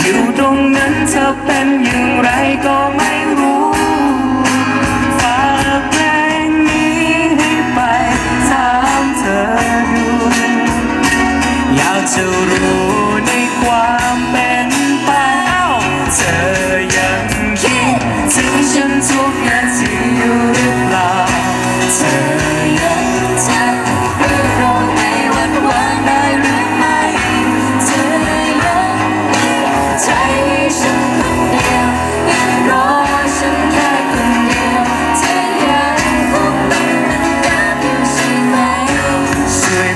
อยู่ตรงนั้นจะเป็นอย่างไรก็ไม่รู้ฝากเพลงนี้ให้ไปถามเธอดูอยากจะรู้ในความเป็นไปเธอยังคิดถึงฉัน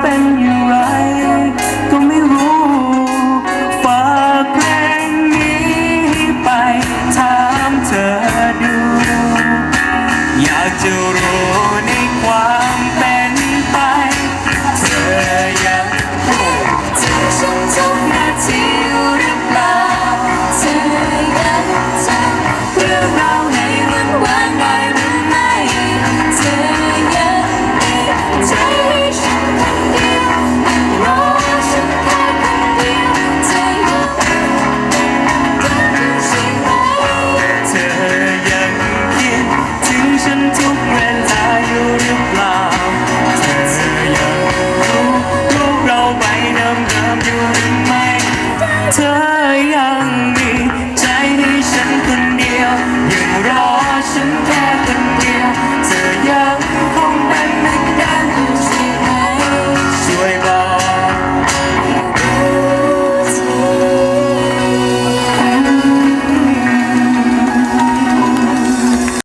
เป็นอย่างไร ก็ไม่รู้ ฝากเพลงนี้ไปถามเธอดู อยากจะรู้